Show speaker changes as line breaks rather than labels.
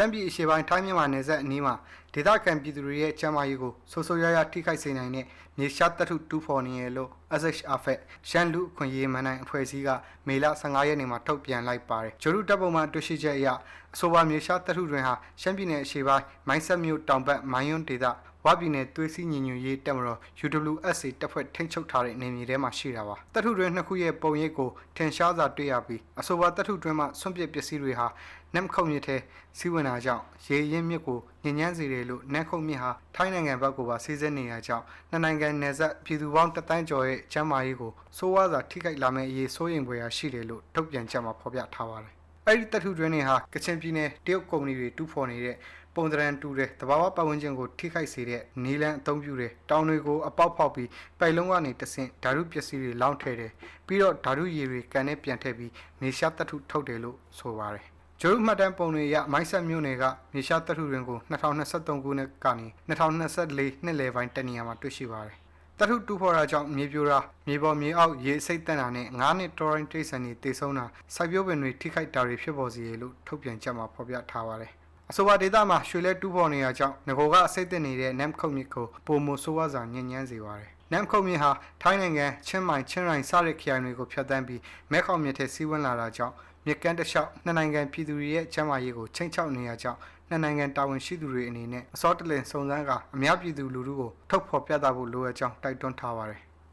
ရှမ်းပြည်အရှေ့ပိုင်းထိုင်းမြန်မာနယ်စပ်အနီးမှာဒေသခံပြည်သူတွေရဲ့ကျန်းမာရေးကိုဆိုးဆိုးရွားရွားထိခိုက်စေနိုင်တဲ့မြေရှားတပ်ထုတူဖော်နေရလို့ SHRFET ရှမ်းလူအခွင့်အရေးမန်နိုင်အဖွဲ့အစည်းကမေလ15ရက်နေ့မှာထုတ်ပြန်လိုက်ပါတယ်။ဂျိုရုတပ်ပုံမှန်တွေ့ရှိချက်အရအဆိုပါမြေရှားတပ်ထုတွင်ဟာရှမ်းပြည်နယ်အရှေ့ပိုင်းမိုင်းဆက်မြို့တောင်ဘက်မိုင်းယွန်းဒေသ ဝပြည်နယ်သွေးစည်းညီညွတ်ရေးတပ်မတော် UWSA တပ်ဖွဲ့ထိန်းချုပ်ထားတဲ့နေမြေထဲမှာရှိတာပါတပ်ထုတွင်နှစ်ခုရဲ့ပုံရိပ်ကိုထင်ရှားစွာတွေ့ရပြီးအဆိုပါတပ်ထုတွင်မှဆွန့်ပစ်ပစ္စည်းတွေဟာနမ်ခုတ်မြစ်ထဲစီးဝင်တာကြောင့်ရေရင်မြစ်ကိုညဉ့်ညမ်းစေတယ်လို့နမ်ခုတ်မြစ်ဟာထိုင်းနိုင်ငံဘက်ကိုပါစီးဆင်းနေရကြောင်းနှစ်နိုင်ငံနယ်စပ်ပြည်သူပေါင်းတသန်းကျော်ရဲ့ကျန်းမာရေးကိုစိုးဝါးစွာထိခိုက်လာမယ့်အရေးစိုးရိမ်ဖွယ်ရာရှိတယ်လို့ထုတ်ပြန်ချက်မှာဖော်ပြထားပါတယ် အဲ့ဒီတပ်ထုတွင်တွေဟာကချင်ပြည်နယ်တရုတ်ကုမ္ပဏီတွေတူးဖော်နေတဲ့ပုံသဏ္ဍာန်တူတဲ့တဘာဝပတ်ဝန်းကျင်ကိုထိခိုက်စေတဲ့နီလန်အသုံးပြုတဲ့တောင်တွေကိုအပေါက်ဖောက်ပြီးပိုက်လုံးကနေတဆင့်ဓာတုပစ္စည်းတွေလောင်းထည့်တယ်ပြီးတော့ဓာတုရည်တွေကန်နဲ့ပြန်ထည့်ပြီးနေရှားတပ်ထုထုတ်တယ်လို့ဆိုပါတယ်ကျိုးမှတ်တမ်းပုံတွေရမိုက်ဆက်မြို့နယ်ကမြေရှားတပ်ထုတွင်ကို2023ခုနှစ်ကနေ2024နှစ်လယ်ပိုင်းတနေရာမှာတွေ့ရှိပါတယ် တထုတူဖော်တာကြောင့်မြေပြိုတာမြေပေါ်မြေအောက်ရေစိတ်တန်တာနဲ့ငါးနှစ်တော်ရင်တိတ်ဆန်တွေတေဆုံးတာစိုက်ပျိုးပင်တွေထိခိုက်တာတွေဖြစ်ပေါ်စေရလို့ထုတ်ပြန်ချက်မှာဖော်ပြထားပါတယ်အဆိုပါဒေတာမှာရွှေလဲတူးဖော်နေရကြောင်းငကိုကအစိတ်တက်နေတဲ့နမ်ခုတ်မြစ်ကိုပုံမဆိုးဝါးစွာညဉ့်ညမ်းစေပါတယ်နမ်ခုတ်မြစ်ဟာထိုင်းနိုင်ငံချင်းမိုင်ချင်းရိုင်စတဲ့ခရိုင်တွေကိုဖျက်ဆီးပြီးမဲခေါင်မြစ်ထဲစီးဝင်လာတာကြောင့်မြစ်ကမ်းတစ်လျှောက်နှစ်နိုင်ငံပြည်သူတွေရဲ့ကျန်းမာရေးကိုချိန်ချောက်နေရကြောင်း နှစ်နိုင်ငံတာဝန်ရှိသူတွေအနေနဲ့အစောတလင်စုံစမ်းကအများပြည်သူလူထုကိုထုတ်ဖော်ပြသဖို့လိုအပ်ကြောင်းတိုက်တွန်းထားပါတယ်